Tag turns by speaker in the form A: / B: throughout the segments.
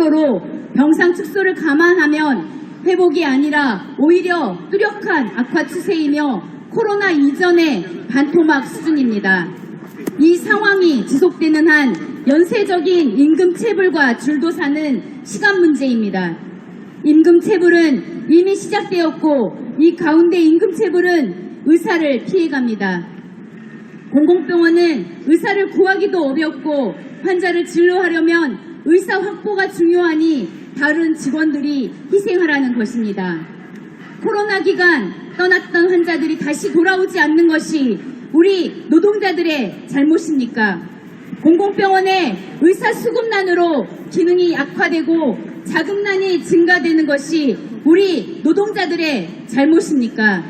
A: 30%로 병상 축소를 감안하면 회복이 아니라 오히려 뚜렷한 악화 추세이며 코로나 이전의 반토막 수준입니다. 이 상황이 지속되는 한 연쇄적인 임금 체불과 줄도사는 시간 문제입니다. 임금 체불은 이미 시작되었고 이 가운데 임금 체불은 의사를 피해갑니다. 공공병원은 의사를 구하기도 어렵고 환자를 진료하려면 의사 확보가 중요하니 다른 직원들이 희생하라는 것입니다. 코로나 기간 떠났던 환자들이 다시 돌아오지 않는 것이 우리 노동자들의 잘못입니까? 공공병원의 의사 수급난으로 기능이 악화되고 자금난이 증가되는 것이 우리 노동자들의 잘못입니까?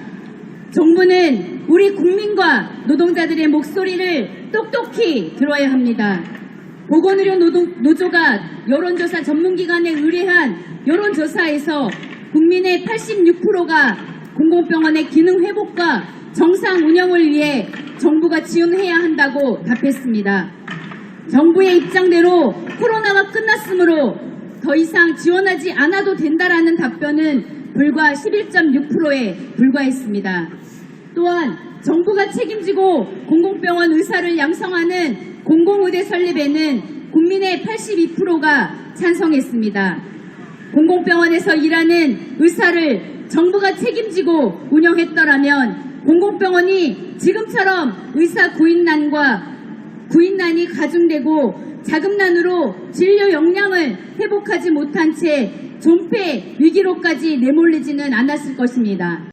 A: 정부는 우리 국민과 노동자들의 목소리를 똑똑히 들어야 합니다. 보건의료 노동, 노조가 여론조사 전문기관에 의뢰한 여론조사에서 국민의 86%가 공공병원의 기능 회복과 정상 운영을 위해 정부가 지원해야 한다고 답했습니다. 정부의 입장대로 코로나가 끝났으므로 더 이상 지원하지 않아도 된다라는 답변은 불과 11.6%에 불과했습니다. 또한 정부가 책임지고 공공병원 의사를 양성하는 공공의대 설립에는 국민의 82%가 찬성했습니다. 공공병원에서 일하는 의사를 정부가 책임지고 운영했더라면 공공병원이 지금처럼 의사 구인난과 구인난이 가중되고 자금난으로 진료 역량을 회복하지 못한 채 존폐 위기로까지 내몰리지는 않았을 것입니다.